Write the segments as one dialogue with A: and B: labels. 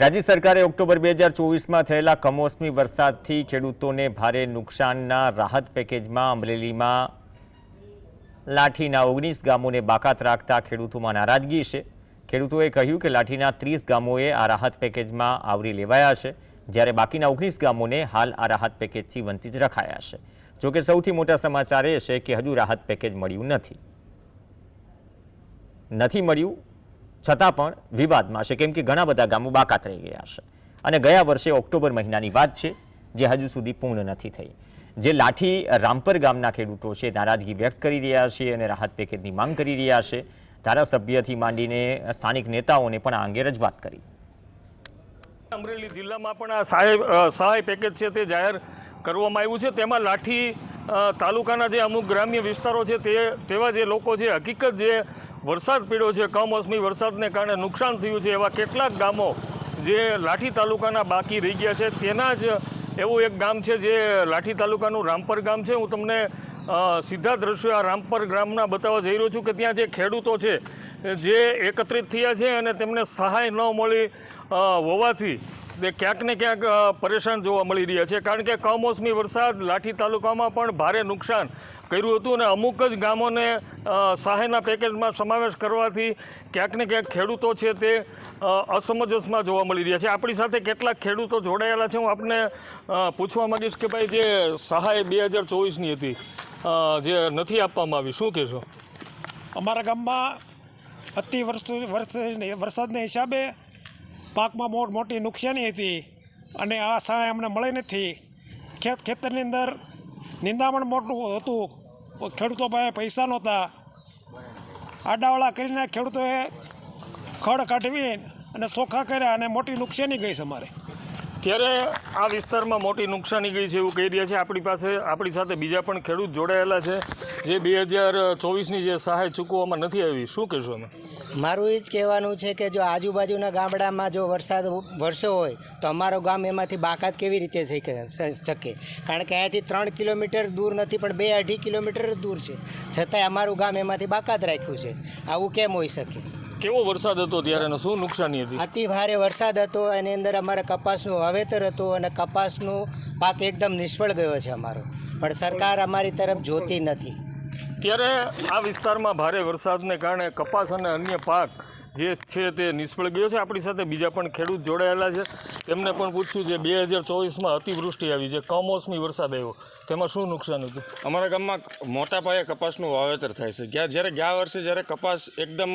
A: રાજ્ય સરકારે ઓક્ટોબર બે હજાર ચોવીસમાં થયેલા કમોસમી વરસાદથી ખેડૂતોને ભારે નુકસાનના રાહત પેકેજમાં અમરેલીમાં લાઠીના ઓગણીસ ગામોને બાકાત રાખતા ખેડૂતોમાં નારાજગી છે. ખેડૂતોએ કહ્યું કે લાઠીના ત્રીસ ગામોએ આ રાહત પેકેજમાં આવરી લેવાયા છે, જ્યારે બાકીના ઓગણીસ ગામોને હાલ આ રાહત પેકેજથી વંચિત રખાયા છે. જોકે સૌથી મોટા સમાચાર એ છે કે હજુ રાહત પેકેજ મળ્યું નથી. નથી મળ્યું છતાં પણ વિવાદમાં છે. કેમ કે ઘણા બધા ગામો બાકાત રહી ગયા છે. અને ગયા વર્ષે ઓક્ટોબર મહિનાની વાત છે, જે હજુ સુધી પૂર્ણ નથી થઈ. જે લાઠી રામપર ગામના ખેડૂતો છે, નારાજગી વ્યક્ત કરી રહ્યા છે અને રાહત પેકેજની માંગ કરી રહ્યા છે. ધારાસભ્યથી માંડીને સ્થાનિક નેતાઓને પણ આ અંગે રજૂઆત કરી.
B: અમરેલી જિલ્લામાં પણ આ સહાય સહાય પેકેજ છે તે જાહેર કરવામાં આવ્યું છે. તેમાં લાઠી તાલુકાના જે અમુક ગ્રામ્ય વિસ્તારો છે તે, તેવા જે લોકો છે, હકીકત જે વરસાદ પડ્યો છે. કમોસમી વરસાદને કારણે નુકસાન થયું છે. એવા કેટલાક ગામો જે લાઠી તાલુકાના બાકી રહી ગયા છે. તેના જ એવું એક ગામ છે જે લાઠી તાલુકાનું રામપર ગામ છે. હું તમને સીધા દ્રશ્યો આ રામપર ગ્રામના બતાવવા જઈ રહ્યો છું કે ત્યાં જે ખેડૂતો છે, જે એકત્રિત થયા છે અને તેમને સહાય ન મળી. હોવાથી તે ક્યાંક ને ક્યાંક પરેશાન જોવા મળી રહ્યા છે. કારણ કે કમોસમી વરસાદ લાઠી તાલુકામાં પણ ભારે નુકસાન કર્યું હતું અને અમુક જ ગામોને સહાયના પેકેજમાં સમાવેશ કરવાથી ક્યાંક ને ક્યાંક ખેડૂતો છે તે અસમંજસમાં જોવા મળી રહ્યા છે. આપણી સાથે કેટલાક ખેડૂતો જોડાયેલા છે. હું આપને પૂછવા માંગીશ કે ભાઈ જે સહાય બે હજાર ચોવીસની હતી જે નથી આપવામાં આવી, શું કહેશો?
C: અમારા ગામમાં અતિ વર્ષો વરસાદના હિસાબે પાકમાં મોટ મોટી નુકસાની હતી અને આ સહાય અમને મળી નથી. ખેત, ખેતરની અંદર નિંદામણ મોટું હતું. ખેડૂતો પાસે પૈસા નહોતા. આડાવાળા કરીને ખેડૂતોએ ખડ કાઢવી અને સોખા કર્યા અને મોટી નુકસાની ગઈ છે અમારે.
B: ત્યારે આ વિસ્તારમાં મોટી નુકસાની ગઈ છે એવું કહી રહ્યા છે. આપણી પાસે, આપણી સાથે બીજા પણ ખેડૂત જોડાયેલા છે. જે બે હજાર ચોવીસની જે સહાય ચૂકવવામાં નથી આવી. શું કહેશો અમે?
D: મારું એ જ કહેવાનું છે કે જો આજુબાજુના ગામડામાં જો વરસાદ વરસ્યો હોય તો અમારું ગામ એમાંથી બાકાત કેવી રીતે થઈ શકે શકે? કારણ કે અહીંયાથી ત્રણ કિલોમીટર દૂર નથી પણ બે અઢી કિલોમીટર દૂર છે. છતાંય અમારું ગામ એમાંથી બાકાત રાખ્યું છે. આવું કેમ હોઈ શકે?
B: કેવો વરસાદ હતો ત્યારે શું નુકસાની હતી?
D: અતિ ભારે વરસાદ હતો એની અંદર અમારે કપાસનું વાવેતર હતું અને કપાસનું પાક એકદમ નિષ્ફળ ગયો છે અમારો. પણ સરકાર અમારી તરફ જોતી નથી.
B: ત્યારે આ વિસ્તારમાં ભારે વરસાદને કારણે કપાસ અને અન્ય પાક જે છે તે નિષ્ફળ ગયો છે. આપણી સાથે બીજા પણ ખેડૂત જોડાયેલા છે. તેમને પણ પૂછ્યું છે, બે હજાર ચોવીસમાં અતિવૃષ્ટિ આવી છે. કમોસમી વરસાદ આવ્યો. તેમાં શું નુકસાન હતું?
E: અમારા ગામમાં મોટા પાયે કપાસનું વાવેતર થાય છે. જ્યારે ગયા વર્ષે જ્યારે કપાસ એકદમ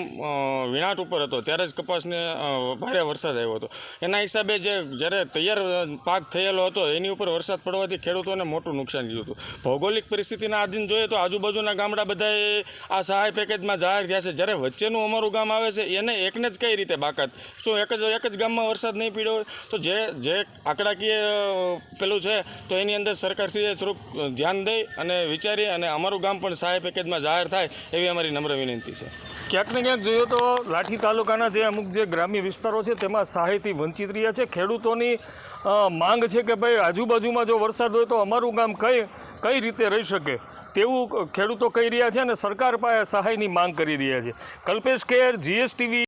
E: વિણાટ ઉપર હતો, ત્યારે જ કપાસને ભારે વરસાદ આવ્યો હતો. એના હિસાબે જે જ્યારે તૈયાર પાક થયેલો હતો, એની ઉપર વરસાદ પડવાથી ખેડૂતોને મોટું નુકસાન થયું હતું. ભૌગોલિક પરિસ્થિતિના આધીન જોઈએ તો આજુબાજુના ગામડા બધાએ આ સહાય પેકેજમાં જાહેર થયા છે. જ્યારે વચ્ચેનું અમારું ગામ આવે છે એને એકને જ કઈ રીતે બાકાત? શું એક જ એક જ ગામમાં વરસાદ નહીં પડ્યો તો જે જે આંકડાકીય પેલું છે, તો એની અંદર સરકારશ્રીએ થોડુંક ધ્યાન દઈ અને વિચારી અને અમારું ગામ પણ સહાય પેકેજમાં જાહેર થાય એવી અમારી નમ્ર વિનંતી છે.
B: ક્યાંક ને ક્યાંક જોઈએ તો લાઠી તાલુકાના જે અમુક જે ગ્રામ્ય વિસ્તારો છે, તેમાં સહાયથી વંચિત રહ્યા છે. ખેડૂતોની માંગ છે કે ભાઈ આજુબાજુમાં જો વરસાદ હોય તો અમારું ગામ કઈ કઈ રીતે રહી શકે? તેવું ખેડૂતો કહી રહ્યા છે અને સરકાર પાસે સહાયની માંગ કરી રહ્યા છે. Kalpesh care, GSTV